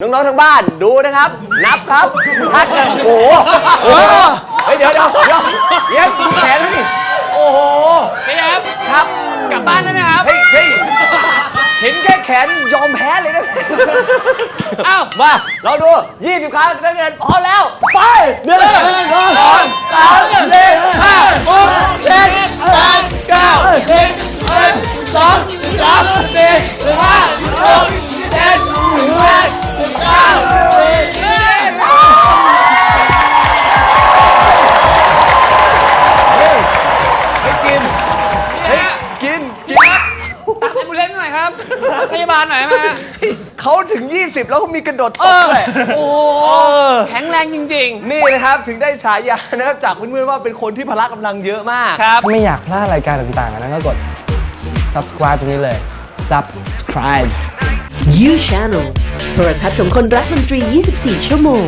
น้องๆ ทางบ้านดูนะครับ นับครับถ้าเกิดโอ้โหโอ้โหเฮ้ยเดี๋ยวเดี๋ยวเดี๋ยวเดี๋ยวแขนแล้วนี่โอ้โหพี่ครับครับกลับบ้านได้ไหมครับ เฮ้ยเฮ้ยเห็นแค่แขนยอมแพ้เลยนะอ้าวมาเราดู 20 ครั้งนักเรียนพร้อมแล้วไปหนึ่งสองสามสี่ห้าหกเจ็ดแปดเก้าสิบเอ็ดสองสามสี่ห้าหก นกินตักแอมบูเลนซ์หน่อยครับตักพยาบาลหน่อยไหมฮะเขาถึง 20 แล้วเขามีกระโดดตเอบอด้วย โอ้โหเออ แข็งแรงจริง นี่นะครับถึงได้ฉายานะครับจากเพื่อนๆว่าเป็นคนที่พละกำลังเยอะมาก ๆ ครับถ้าไม่อยากพลาดรายการต่างๆนะก็กด subscribe ตรงนี้เลย subscribe You Channel โทรทัศน์ของคนรักดนตรี 24 ชั่วโมง